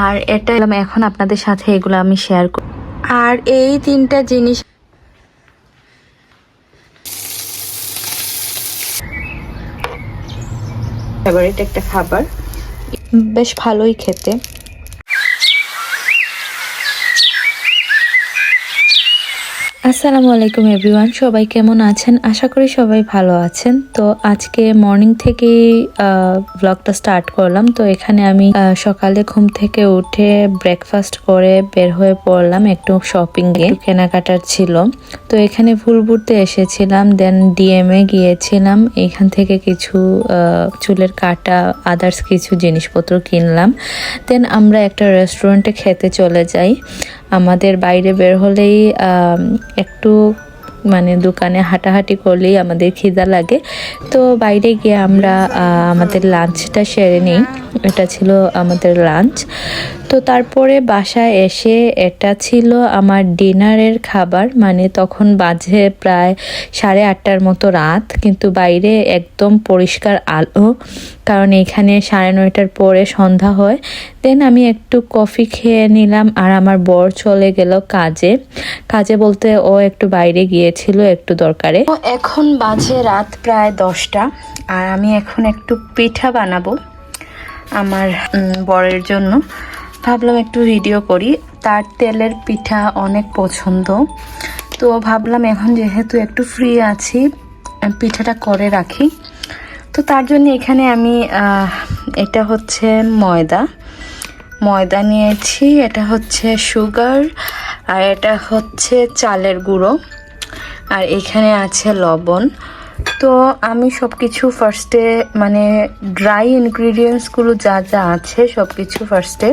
আর এটা এলাম এখন আপনাদের সাথে এগুলো আমি শেয়ার করি আর এই তিনটা জিনিস ফেভারিট একটা খাবার? বেশ ভালোই খেতে। আসসালামু আলাইকুম এভরিওয়ান সবাই কেমন আছেন? আশা করি সবাই ভালো আছেন। তো আজকে মর্নিং থেকেই ব্লগটা স্টার্ট করলাম। তো এখানে আমি সকালে ঘুম থেকে উঠে ব্রেকফাস্ট করে বের হয়ে পড়লাম একটু শপিং এ। কেনাকাটার ছিল। তো এখানে ফুলবুরতে এসেছিলাম দেন ডিএমএ গিয়েছিলাম। এখান থেকে কিছু চুলের কাটা আদার্স কিছু জিনিসপত্র কিনলাম। দেন আমরা একটা রেস্টুরেন্টে খেতে চলে যাই। আমাদের বাইরে বের হলেই একটু মানে দোকানে হাঁটাহাঁটি করলেই আমাদের খিদা লাগে। তো বাইরে গিয়ে আমরা আমাদের লাঞ্চটা সেরে নিই। এটা ছিল আমাদের লাঞ্চ তো তারপরে বাসায় এসে এটা ছিল আমার ডিনারের খাবার। মানে তখন বাজে প্রায় সাড়ে আটটার মতো রাত। কিন্তু বাইরে একদম পরিষ্কার আলো। কারণ এখানে সাড়ে নয়টার পরে সন্ধ্যা হয়। দেন আমি একটু কফি খেয়ে নিলাম আর আমার বর চলে গেল কাজে। কাজে বলতে ও একটু বাইরে গিয়েছিল একটু দরকারে। এখন বাজে রাত প্রায় দশটা আর আমি এখন একটু পিঠা বানাবো আমার বরের জন্য। ভাবলাম একটু ভিডিও করি। তার তেলের পিঠা অনেক পছন্দ। তো ভাবলাম এখন যেহেতু একটু ফ্রি আছি, পিঠাটা করে রাখি। তো তার জন্য এখানে আমি এটা হচ্ছে ময়দা। ময়দা নিয়েছি, এটা হচ্ছে সুগার, আর এটা হচ্ছে চালের গুঁড়ো, আর এখানে আছে লবণ। তো আমি সব কিছু ফার্স্টে মানে ড্রাই ইনগ্রিডিয়েন্টসগুলো যা যা আছে সব কিছু ফার্স্টে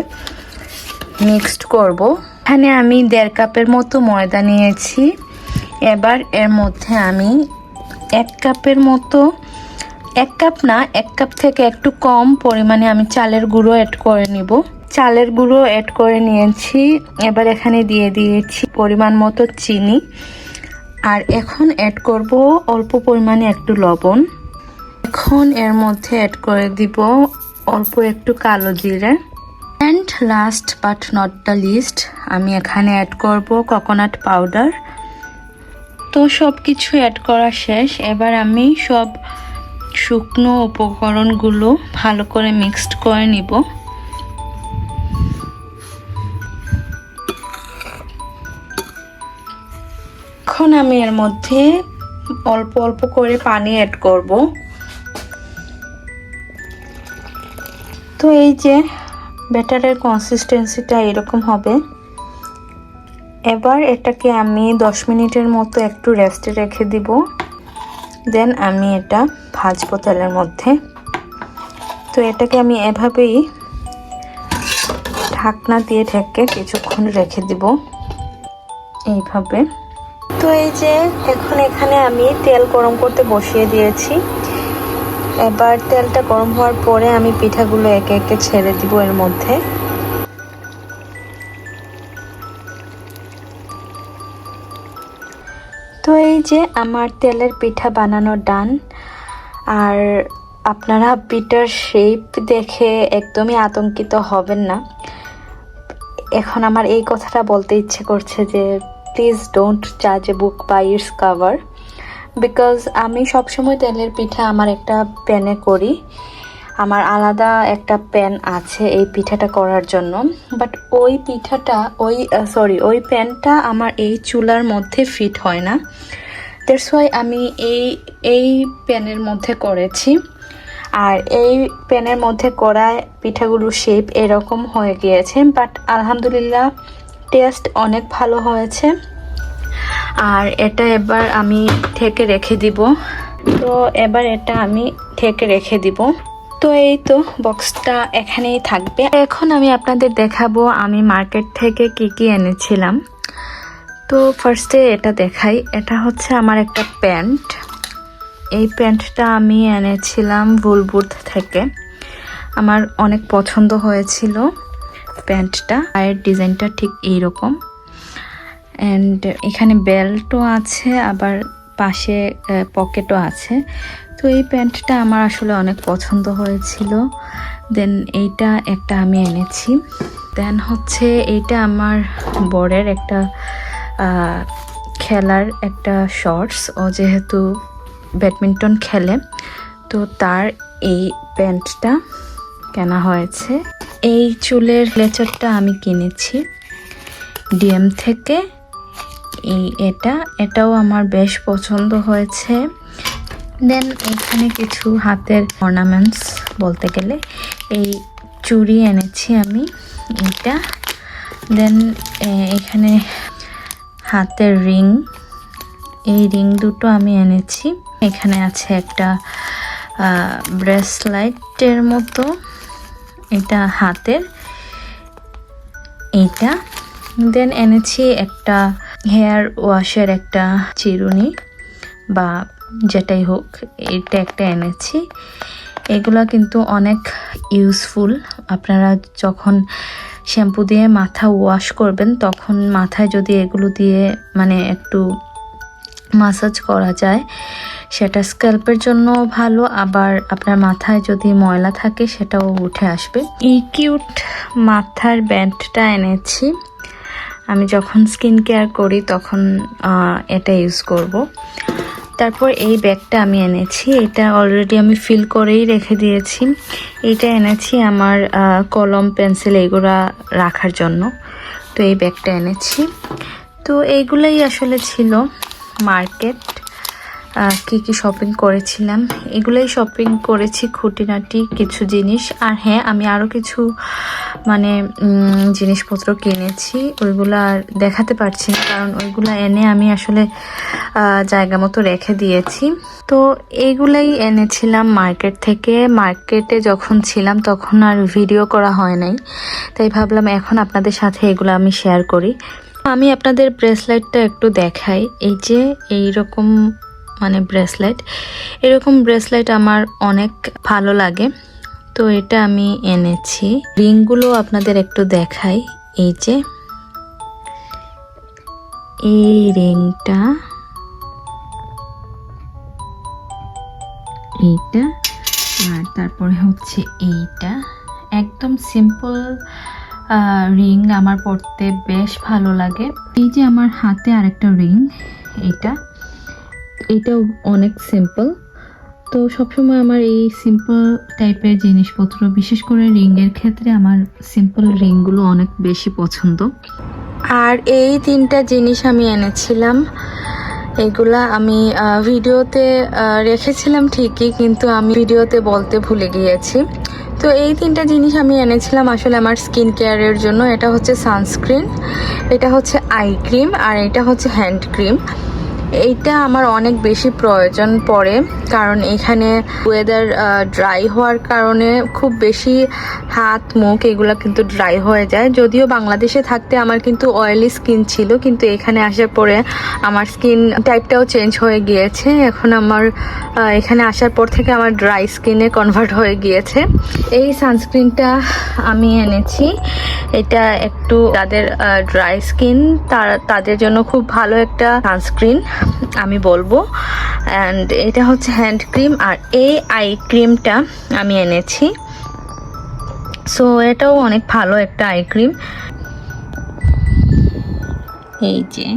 মিক্সড করব। এখানে আমি দেড় কাপের মতো ময়দা নিয়েছি। এবার এর মধ্যে আমি এক কাপের মতো এক কাপ না, এক কাপ থেকে একটু কম পরিমাণে আমি চালের গুঁড়ো অ্যাড করে নিব। চালের গুঁড়ো অ্যাড করে নিয়েছি। এবার এখানে দিয়ে দিয়েছি পরিমাণ মতো চিনি। আর এখন অ্যাড করব অল্প পরিমাণে একটু লবণ। এখন এর মধ্যে অ্যাড করে দিব অল্প একটু কালো জিরে। And last but not the least আমি এখানে অ্যাড করব কোকোনাট পাউডার তো সব কিছু অ্যাড করা শেষ। এবার আমি সব শুকনো উপকরণগুলো ভালো করে মিক্সড করে নিব। এখন আমি এর মধ্যে অল্প অল্প করে পানি অ্যাড করব। তো এই যে ব্যাটারের কনসিস্টেন্সিটা এরকম হবে। এবার এটাকে আমি দশ মিনিটের মতো একটু রেস্টে রেখে দিব। দেন আমি এটা ভাজবো তেলের মধ্যে। তো এটাকে আমি এভাবেই ঢাকনা দিয়ে ঢেকে কিছুক্ষণ রেখে দিব এইভাবে। তো এই যে এখন এখানে আমি তেল গরম করতে বসিয়ে দিয়েছি। এবার তেলটা গরম হওয়ার পরে আমি পিঠাগুলো একে একে ছেড়ে দিব এর মধ্যে। যে আমার তেলের পিঠা বানানো ডান, আর আপনারা পিঠার শেপ দেখে একদমই আতঙ্কিত হবেন না। এখন আমার এই কথাটা বলতে ইচ্ছে করছে যে প্লিজ ডোন্ট জাজ a book by its cover because আমি সবসময় তেলের পিঠা আমার একটা প্যানে করি। আমার আলাদা একটা প্যান আছে এই পিঠাটা করার জন্য বাট ওই পিঠাটা, ওই সরি ওই প্যানটা আমার এই চুলার মধ্যে ফিট হয় না। দ্যাটস ওয়াই আমি এই এই প্যানের মধ্যে করেছি। আর এই প্যানের মধ্যে করা পিঠাগুলোর শেপ এরকম হয়ে গিয়েছে বাট আলহামদুলিল্লাহ টেস্ট অনেক ভালো হয়েছে। আর এটা এবার আমি ঠেকে রেখে দিব। তো এবার এটা আমি ঠেকে রেখে দিব। তো এই তো বক্সটা এখানেই থাকবে। এখন আমি আপনাদের দেখাবো আমি মার্কেট থেকে কি কি এনেছিলাম। তো ফার্স্টে এটা দেখাই। এটা হচ্ছে আমার একটা প্যান্ট। এই প্যান্টটা আমি এনেছিলাম ভুলবুথ থেকে। আমার অনেক পছন্দ হয়েছিল প্যান্টটা। পায়ের ডিজাইনটা ঠিক এইরকম। অ্যান্ড এখানে বেল্টও আছে, আবার পাশে পকেটও আছে। তো এই প্যান্টটা আমার আসলে অনেক পছন্দ হয়েছিল। দেন এইটা একটা আমি এনেছি। দেন হচ্ছে এইটা আমার বরের একটা খেলার একটা শর্টস ও যেহেতু ব্যাডমিন্টন খেলে, তো তার এই প্যান্টটা কেনা হয়েছে। এই চুলের লেচারটা আমি কিনেছি ডিএম থেকে। এই এটা, এটাও আমার বেশ পছন্দ হয়েছে। দেন এখানে কিছু হাতের অর্নামেন্টস বলতে গেলে, এই চুড়ি এনেছি আমি এটা দেন এখানে হাতের রিং। এই রিং দুটো আমি এনেছি। এখানে আছে একটা ব্রেসলাইটের মতো। এটা হাতের। এইটা দেন এনেছি একটা হেয়ার ওয়াশের একটা চিরুনি বা যেটাই হোক, এটা একটা এনেছি। এগুলো কিন্তু অনেক ইউজফুল। আপনারা যখন শ্যাম্পু দিয়ে মাথা ওয়াশ করবেন, তখন মাথায় যদি এগুলো দিয়ে মানে একটু মাসাজ করা যায়, সেটা স্ক্যাল্পের জন্য ভালো, আবার আপনার মাথায় যদি ময়লা থাকে সেটাও উঠে আসবে। এই কিউট মাথার ব্যান্ডটা এনেছি। আমি যখন স্কিন কেয়ার করি তখন এটা ইউজ করব। তারপর এই ব্যাগটা আমি এনেছি। এটা অলরেডি আমি ফিল করেই রেখে দিয়েছি। এটা এনেছি আমার কলম পেন্সিল এইগুলো রাখার জন্য। তো এই ব্যাগটা এনেছি। তো এইগুলাই আসলে ছিল মার্কেট। কি কি শপিং করেছিলাম? এগুলোই শপিং করেছি, খুঁটিনাটি, কিছু জিনিস। আর হ্যাঁ আমি আরও কিছু মানে জিনিসপত্র কিনেছি। ওইগুলো আর দেখাতে পারছি না, কারণ ওইগুলো এনে আমি আসলে জায়গা মতো রেখে দিয়েছি। তো এইগুলাই এনেছিলাম মার্কেট থেকে। মার্কেটে যখন ছিলাম, তখন আর ভিডিও করা হয় নাই। তাই ভাবলাম এখন আপনাদের সাথে এগুলো আমি শেয়ার করি। আমি আপনাদের ব্রেসলেটটা একটু দেখাই। এই যে এই রকম মানে ব্রেসলেট। এরকম ব্রেসলেট আমার অনেক ভালো লাগে। তো এটা আমি এনেছি। রিংগুলো আপনাদের একটু দেখাই। এই যে। এই রিংটা। এইটা। আর তারপরে হচ্ছে এইটা। একদম সিম্পল রিং আমার পরতে বেশ ভালো লাগে। এই যে আমার হাতে আরেকটা রিং। এটা এটাও অনেক সিম্পল তো সবসময় আমার এই সিম্পল টাইপের জিনিসপত্র, বিশেষ করে রিংয়ের ক্ষেত্রে আমার সিম্পল রিংগুলো অনেক বেশি পছন্দ। আর এই তিনটা জিনিস আমি এনেছিলাম। এগুলা আমি ভিডিওতে রেখেছিলাম ঠিকই, কিন্তু আমি ভিডিওতে বলতে ভুলে গিয়েছি। তো এই তিনটা জিনিস আমি এনেছিলাম আসলে আমার স্কিন কেয়ারের জন্য। এটা হচ্ছে সানস্ক্রিন এটা হচ্ছে আই ক্রিম আর এটা হচ্ছে হ্যান্ড ক্রিম এইটা আমার অনেক বেশি প্রয়োজন পড়ে, কারণ এখানে ওয়েদার ড্রাই হওয়ার কারণে খুব বেশি হাত, মুখ এগুলো কিন্তু ড্রাই হয়ে যায়। যদিও বাংলাদেশে থাকতে আমার কিন্তু অয়েলি স্কিন ছিল, কিন্তু এখানে আসার পরে আমার স্কিন টাইপটাও চেঞ্জ হয়ে গিয়েছে। এখন আমার এখানে আসার পর থেকে আমার ড্রাই স্কিনে কনভার্ট হয়ে গিয়েছে। এই সানস্ক্রিনটা আমি এনেছি। এটা একটু যাদের ড্রাই স্কিন তারা, তাদের জন্য খুব ভালো একটা সানস্ক্রিন আমি বলব। অ্যান্ড এটা হচ্ছে হ্যান্ড ক্রিম আর এই আই ক্রিমটা আমি এনেছি। সো এটাও অনেক ভালো একটা আই ক্রিম এই যে।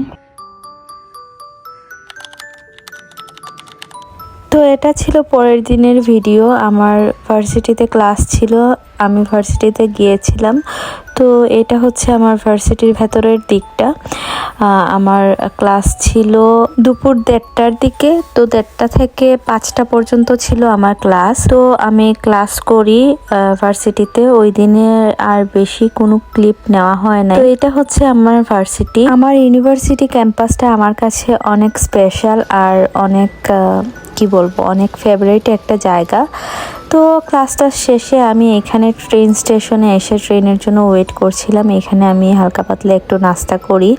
তো এটা ছিল পরের দিনের ভিডিও আমার ভার্সিটিতে ক্লাস ছিল। আমি ভার্সিটিতে গিয়েছিলাম। তো এটা হচ্ছে আমার ভার্সিটির ভেতরের দিকটা। আমার ক্লাস ছিল দুপুর দেড়টার দিকে, তো দেড়টা থেকে পাঁচটা পর্যন্ত ছিল আমার ক্লাস। তো আমি ক্লাস করি ভার্সিটিতে। ওই দিনে আর বেশি কোনো ক্লিপ নেওয়া হয় না তো এটা হচ্ছে আমার ভার্সিটি। আমার ইউনিভার্সিটি ক্যাম্পাসটা আমার কাছে অনেক স্পেশাল আর অনেক কি বলব, অনেক ফেভারিট একটা জায়গা। তো ক্লাসটা শেষে আমি এখানে ট্রেন স্টেশনে এসে ট্রেনের জন্য ওয়েট করছিলাম। এখানে আমি হালকা পাতলা একটু নাস্তা করি।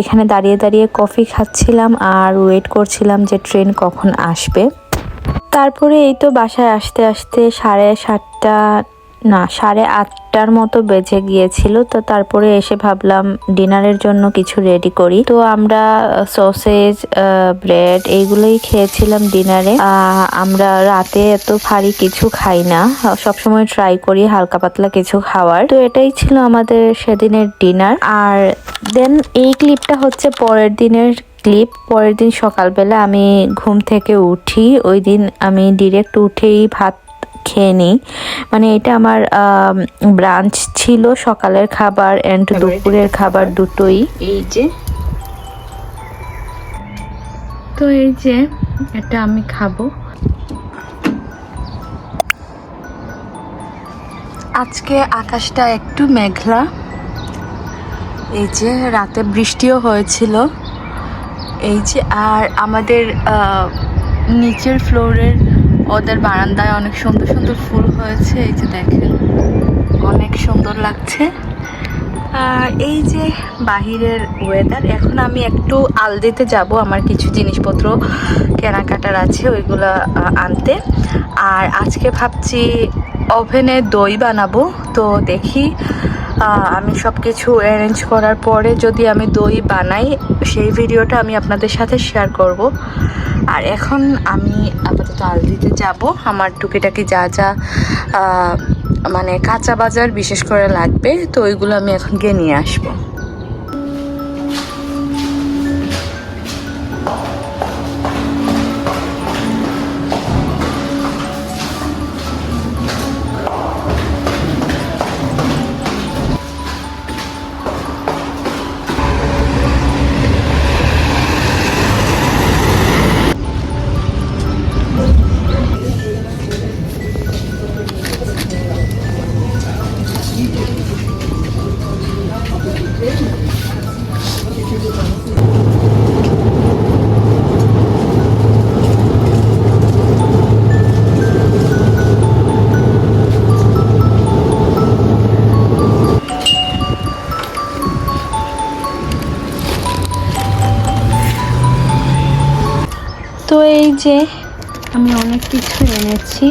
এখানে দাঁড়িয়ে দাঁড়িয়ে কফি খাচ্ছিলাম আর ওয়েট করছিলাম যে ট্রেন কখন আসবে। তারপরে এই তো বাসায় আসতে আসতে সাড়ে সাতটা না, সাড়ে আটটার মতো বেজে গিয়েছিল, তো তারপরে এসে ভাবলাম ডিনারের জন্য কিছু রেডি করি। তো আমরা সসেজ ব্রেড এইগুলোই খেয়েছিলাম ডিনারে। আমরা রাতে এত ভারী কিছু খাই না। সবসময় ট্রাই করি হালকা পাতলা কিছু খাওয়ার। তো এটাই ছিল আমাদের সেদিনের ডিনার আর দেন এই ক্লিপটা হচ্ছে পরের দিনের ক্লিপ পরের দিন সকালবেলা আমি ঘুম থেকে উঠি। ওই দিন আমি ডিরেক্ট উঠেই ভাত খেয়ে নিই। মানে এটা আমার ব্রাঞ্চ ছিল সকালের খাবার অ্যান্ড দুপুরের খাবার দুটোই। এই যে। তো এই যে এটা আমি খাব। আজকে আকাশটা একটু মেঘলা। এই যে রাতে বৃষ্টিও হয়েছিল। এই যে আর আমাদের নিচের ফ্লোরের ওদের বারান্দায় অনেক সুন্দর সুন্দর ফুল হয়েছে, এই যে দেখেন, অনেক সুন্দর লাগছে। আর এই যে বাহিরের ওয়েদার এখন আমি একটু আলদিতে যাব, আমার কিছু জিনিসপত্র কেনাকাটার আছে, ওইগুলো আনতে। আর আজকে ভাবছি ওভেনে দই বানাবো, তো দেখি আমি সব কিছু অ্যারেঞ্জ করার পরে যদি আমি দই বানাই, সেই ভিডিওটা আমি আপনাদের সাথে শেয়ার করব। আর এখন আমি আপাতত আলদিতে যাব। আমার টুকিটাকি যা যা মানে কাঁচা বাজার বিশেষ করে লাগবে, তো ওইগুলো আমি এখন গিয়ে নিয়ে আসব। যে আমি অনেক কিছু এনেছি।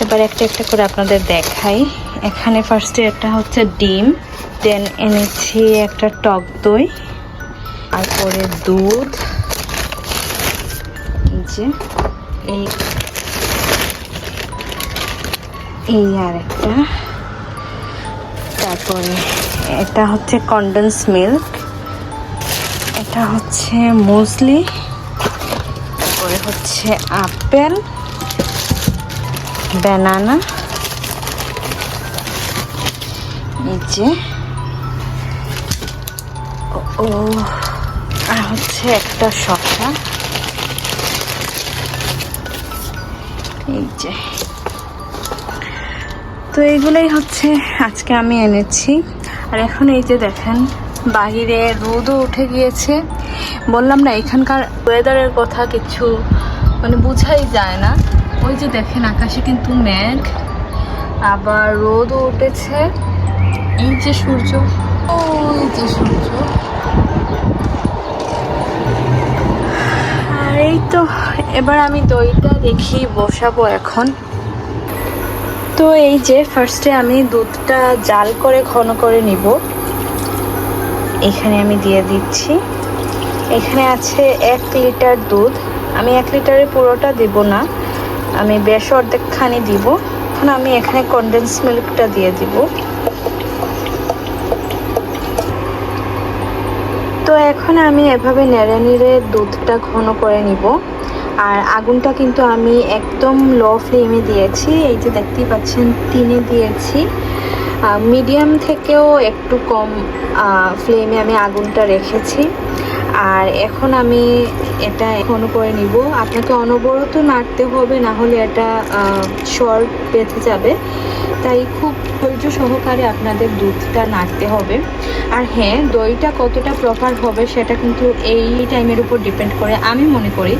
এবার একটা একটা করে আপনাদের দেখাই। এখানে ফার্স্টে একটা হচ্ছে ডিম দেন এনেছি একটা টক দই, তারপরে দুধ। যে, এই এই আর একটা। তারপরে এটা হচ্ছে কন্ডেন্স মিল্ক এটা হচ্ছে মুসলি হচ্ছে আপেল, ব্যানানা ও- ও, আর হচ্ছে একটা শসা, এই যে। তো এইগুলোই হচ্ছে আজকে আমি এনেছি। আর এখন এই যে দেখেন, বাহিরে রোদও উঠে গিয়েছে। বললাম না, এখানকার ওয়েদারের কথা কিছু মানে বোঝাই যায় না। ওই যে দেখেন আকাশে কিন্তু মেঘ, আবার রোদও উঠেছে। এই যে সূর্য, ওই যে সূর্য। এই তো, এবার আমি দইটা দেখি, বসাবো এখন। তো এই যে ফার্স্টে আমি দুধটা জাল করে, ঘন করে নিব। এখানে আমি দিয়ে দিচ্ছি। এখানে আছে এক লিটার দুধ। আমি এক লিটারে পুরোটা দিব না। আমি বেশ অর্ধেকখানি দিব। এখন আমি এখানে কনডেন্স মিল্কটা দিয়ে দিব। তো এখন আমি এভাবে নেড়ে নেড়ে দুধটা ঘন করে নিব। আর আগুনটা কিন্তু আমি একদম লো ফ্লেমে দিয়েছি। এই যে দেখতেই পাচ্ছেন তিনে দিয়েছি। মিডিয়াম থেকেও একটু কম ফ্লেমে আমি আগুনটা রেখেছি। আর এখন আমি এটা ঘন করে নিব। আপনাকে অনবরত নাড়তে হবে, না হলে এটা শর্ট বেঁধে যাবে। তাই খুব ধৈর্য সহকারে আপনাদের দুধটা নাড়তে হবে। আর হ্যাঁ দইটা কতটা প্রপার হবে সেটা কিন্তু এই টাইমের উপর ডিপেন্ড করে, আমি মনে করি।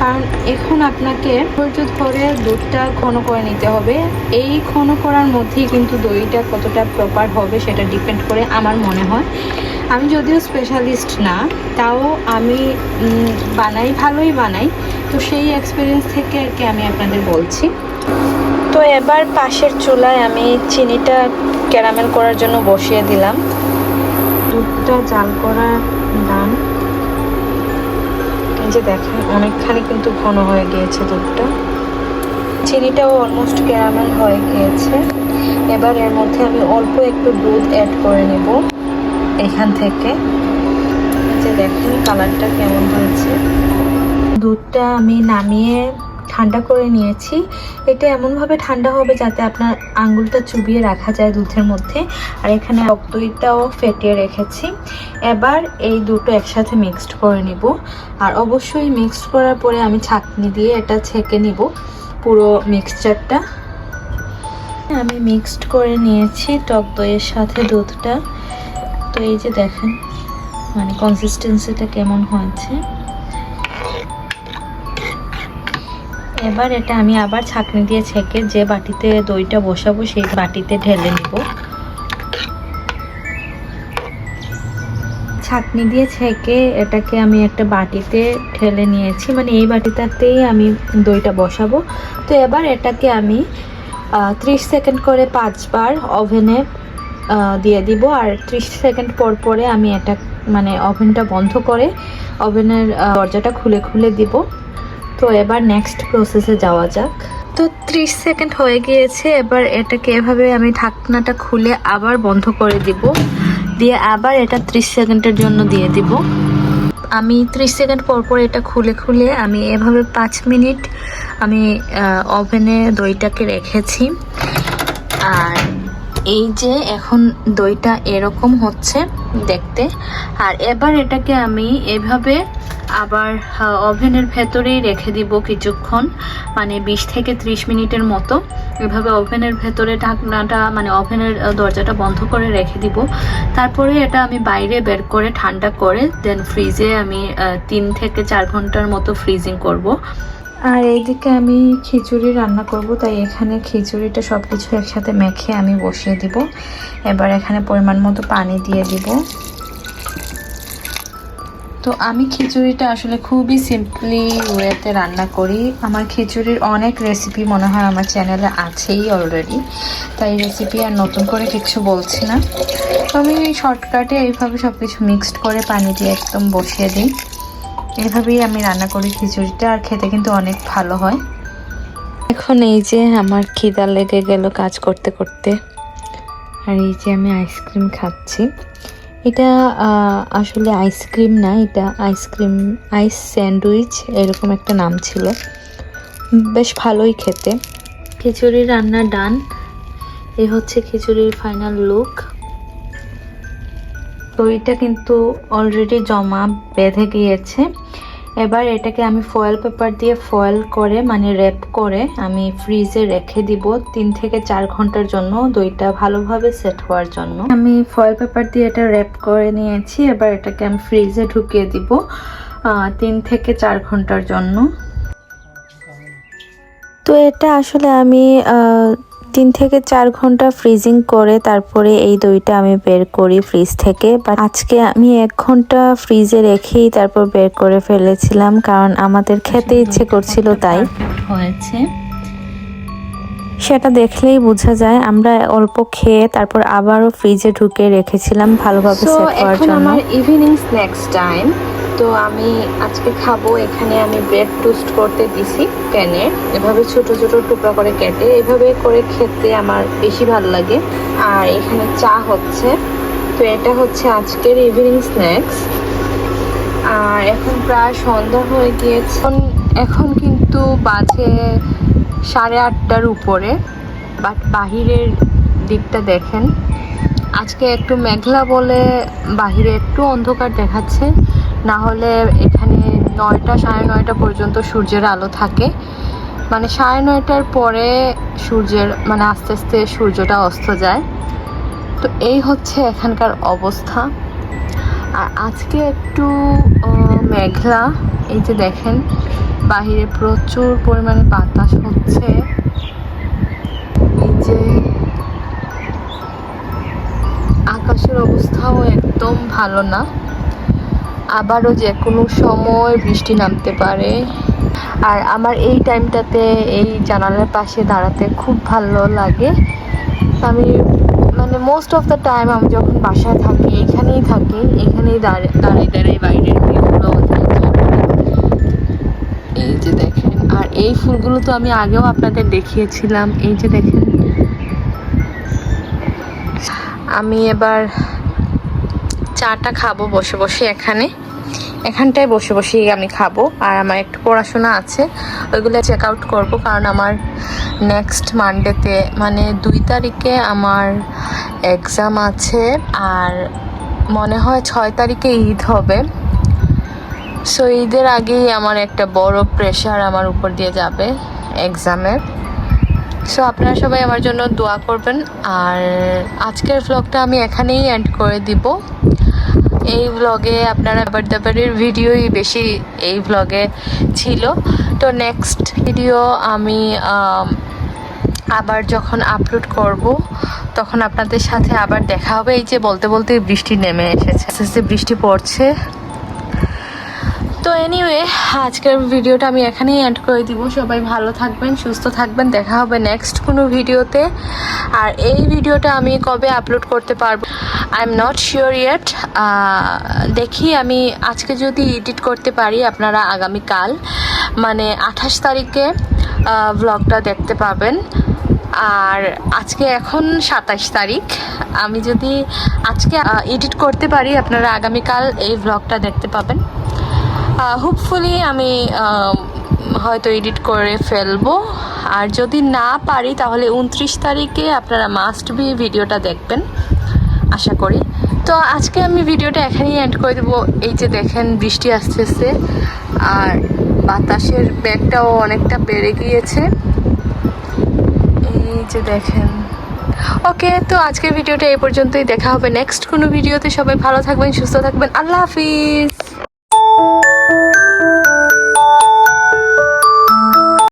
কারণ এখন আপনাকে ধৈর্য ধরে দুধটা ঘন করে নিতে হবে। এই ঘন করার মধ্যেই কিন্তু দইটা কতটা প্রপার হবে সেটা ডিপেন্ড করে আমার মনে হয়। আমি যদিও স্পেশালিস্ট না, তাও আমি বানাই, ভালোই বানাই। তো সেই এক্সপিরিয়েন্স থেকে আর কি আমি আপনাদের বলছি। তো এবার পাশের চুলায় আমি চিনিটা ক্যারামেল করার জন্য বসিয়ে দিলাম। দুধটা জাল করা দাম এই যে দেখেন, অনেকখানি কিন্তু ঘন হয়ে গিয়েছে দুধটা। চিনিটাও অলমোস্ট ক্যারামেল হয়ে গিয়েছে। এবার এর মধ্যে আমি অল্প একটু দুধ অ্যাড করে নেব। এখান থেকে। যে দেখেন কালারটা কেমন হয়েছে। দুধটা আমি নামিয়ে ঠান্ডা করে নিয়েছি। এটা এমনভাবে ঠান্ডা হবে যাতে আপনার আঙ্গুলটা চুবিয়ে রাখা যায় দুধের মধ্যে। আর এখানে টক দইটাও ফেটিয়ে রেখেছি। এবার এই দুটো একসাথে মিক্সড করে নিব। আর অবশ্যই মিক্সড করার পরে আমি ছাঁকনি দিয়ে এটা ছেঁকে নিব পুরো মিক্সচারটা আমি মিক্সড করে নিয়েছি টক দইয়ের সাথে দুধটা। তো এই যে দেখেন মানে কনসিস্টেন্সিটা কেমন হয়েছে। এবার এটা আমি আবার ছাঁকনি দিয়ে ছেঁকে যে বাটিতে দইটা বসাবো, সেই বাটিতে ঢেলে নিব। ছাঁকনি দিয়ে ছেঁকে এটাকে আমি একটা বাটিতে ঢেলে নিয়েছি মানে এই বাটিটাতেই আমি দইটা বসাবো। তো এবার এটাকে আমি ত্রিশ সেকেন্ড করে পাঁচবার ওভেনে দিয়ে দিব। আর ত্রিশ সেকেন্ড পর পরে আমি এটা মানে ওভেনটা বন্ধ করে ওভেনের দরজাটা খুলে খুলে দিব। তো এবার নেক্সট প্রসেসে যাওয়া যাক। তো ত্রিশ সেকেন্ড হয়ে গিয়েছে। এবার এটাকে এভাবে আমি ঢাকনাটা খুলে আবার বন্ধ করে দিব। দিয়ে আবার এটা ত্রিশ সেকেন্ডের জন্য দিয়ে দিব। আমি ত্রিশ সেকেন্ড পর পর এটা খুলে খুলে আমি এভাবে পাঁচ মিনিট আমি ওভেনে দইটাকে রেখেছি। আর এই যে এখন দইটা এরকম হচ্ছে দেখতে। আর এবার এটাকে আমি এভাবে আবার ওভেনের ভেতরেই রেখে দিব কিছুক্ষণ মানে বিশ থেকে ত্রিশ মিনিটের মতো। এভাবে ওভেনের ভেতরে ঢাকনাটা মানে ওভেনের দরজাটা বন্ধ করে রেখে দিব। তারপরে এটা আমি বাইরে বের করে ঠান্ডা করে, দেন ফ্রিজে আমি তিন থেকে চার ঘণ্টার মতো ফ্রিজিং করব। আর এইদিকে আমি খিচুড়ি রান্না করব, তাই এখানে খিচুড়িটা সব কিছু একসাথে মেখে আমি বসিয়ে দিব। এবার এখানে পরিমাণ মতো পানি দিয়ে দিব। তো আমি খিচুড়িটা আসলে খুবই সিম্পলি ওয়েতে রান্না করি। আমার খিচুড়ির অনেক রেসিপি মনে হয় আমার চ্যানেলে আছেই অলরেডি তাই রেসিপি আর নতুন করে কিছু বলছি না। তো আমি শর্টকাটে এইভাবে সব কিছু মিক্সড করে পানি দিয়ে একদম বসিয়ে দিই। এভাবেই আমি রান্না করি খিচুড়িটা আর খেতে কিন্তু অনেক ভালো হয়। এখন এই যে আমার খিদা লেগে গেল কাজ করতে করতে। আর এই যে আমি আইসক্রিম খাচ্ছি। এটা আসলে আইসক্রিম না, এটা আইসক্রিম, আইস স্যান্ডউইচ এরকম একটা নাম ছিল। বেশ ভালোই খেতে। খিচুড়ি রান্না ডান। এই হচ্ছে খিচুড়ির ফাইনাল লুক। দইটা কিন্তু অলরেডি জমা বেঁধে গিয়েছে। এবার এটাকে আমি ফয়েল পেপার দিয়ে ফয়েল করে মানে র্যাপ করে, আমি ফ্রিজে রেখে দিব তিন থেকে চার ঘণ্টার জন্য দইটা ভালোভাবে সেট হওয়ার জন্য। আমি ফয়েল পেপার দিয়ে এটা র্যাপ করে নিয়েছি, এবার এটাকে আমি ফ্রিজে ঢুকিয়ে দিব তিন থেকে চার ঘণ্টার জন্য। তো এটা আসলে আমি তিন থেকে চার ঘণ্টা ফ্রিজিং করে তারপরে এই দইটা আমি বের করি ফ্রিজ থেকে। বাট আজকে আমি এক ঘণ্টা ফ্রিজে রেখেই তারপর বের করে ফেলেছিলাম, কারণ আমাদের খেতে ইচ্ছে করছিল তাই। হয়েছে। সেটা দেখলেই বোঝা যায়। আমরা অল্প খেয়ে তারপর আবারও ফ্রিজে ঢুকে রেখেছিলাম ভালোভাবে সেট করার জন্য। আমার ইভিনিং স্ন্যাক্স টাইম তো আমি আজকে খাব এখানে আমি ব্রেড টোস্ট করতে দিছি প্যানে এভাবে ছোট ছোট টুকরা করে কেটে এভাবে করে খেতে আমার বেশি ভালো লাগে। আর এখানে চা হচ্ছে। তো এটা হচ্ছে আজকের ইভিনিং স্ন্যাক্স আর এখন প্রায় সন্ধ্যা হয়ে গিয়েছে। এখন কিন্তু বাজে সাড়ে আটটার উপরে বাট বাহিরের দিকটা দেখেন। আজকে একটু মেঘলা বলে বাহিরে একটু অন্ধকার দেখাচ্ছে। না হলে এখানে নয়টা, সাড়ে নয়টা পর্যন্ত সূর্যের আলো থাকে। মানে সাড়ে নয়টার পরে সূর্যের মানে আস্তে আস্তে সূর্যটা অস্ত যায়। তো এই হচ্ছে এখানকার অবস্থা। আর আজকে একটু মেঘলা। এই যে দেখেন বাহিরে প্রচুর পরিমাণে বাতাস হচ্ছে। এই যে আকাশের অবস্থাও একদম ভালো না। আবারও যে কোনো সময় বৃষ্টি নামতে পারে। আর আমার এই টাইমটাতে এই জানালার পাশে দাঁড়াতে খুব ভালো লাগে। আমি মানে মোস্ট অফ দ্য টাইম আমি যখন বাসায় থাকি, এখানেই থাকি, এখানেই দাঁড়িয়ে দাঁড়িয়ে দাঁড়িয়ে বাইরের ভিউগুলো এই যে দেখেন আর এই ফুলগুলো তো আমি আগেও আপনাদের দেখিয়েছিলাম। এই যে দেখেন। আমি এবার চাটা খাব বসে বসে এখানে। এখানটায় বসে বসেই আমি খাব। আর আমার একটু পড়াশোনা আছে। ওইগুলো চেক আউট করব। কারণ আমার নেক্সট মানডেতে মানে দুই তারিখে আমার এক্সাম আছে। আর মনে হয় ছয় তারিখে ঈদ হবে। সো ঈদের আগেই আমার একটা বড় প্রেশার আমার উপর দিয়ে যাবে এক্সামের সো আপনারা সবাই আমার জন্য দোয়া করবেন। আর আজকের ভ্লগটা আমি এখানেই এন্ড করে দিব। এই ভ্লগে আপনারা ব্যাপার দাবারের ভিডিওই বেশি এই ভ্লগে ছিল। তো নেক্সট ভিডিও আমি আবার যখন আপলোড করব, তখন আপনাদের সাথে আবার দেখা হবে। এই যে বলতে বলতে বৃষ্টি নেমে এসেছে। আস্তে আস্তে বৃষ্টি পড়ছে। তো এনিওয়ে আজকের ভিডিওটা আমি এখানেই এন্ড করে দিব। সবাই ভালো থাকবেন, সুস্থ থাকবেন। দেখা হবে নেক্সট কোনো ভিডিওতে আর এই ভিডিওটা আমি কবে আপলোড করতে পারব I am not sure yet দেখি, আমি আজকে যদি এডিট করতে পারি, আপনারা আগামীকাল মানে আঠাশ তারিখে ব্লগটা দেখতে পাবেন। আর আজকে এখন সাতাশ তারিখ। আমি যদি আজকে এডিট করতে পারি, আপনারা আগামীকাল এই ব্লগটা দেখতে পাবেন। হোপফুলি আমি হয়তো এডিট করে ফেলব। আর যদি না পারি, তাহলে উনত্রিশ তারিখে আপনারা মাস্ট বি ভিডিওটা দেখবেন। আশা করি। তো আজকে আমি ভিডিওটা এখানেই এন্ড করে দেবো। এই যে দেখেন, বৃষ্টি আসতেছে। আর বাতাসের ব্যাগটাও অনেকটা বেড়ে গিয়েছে। এই যে দেখেন। ওকে, তো আজকের ভিডিওটা এই পর্যন্তই। দেখা হবে নেক্সট কোনো ভিডিওতে। সবাই ভালো থাকবেন, সুস্থ থাকবেন। আল্লাহ হাফিজ।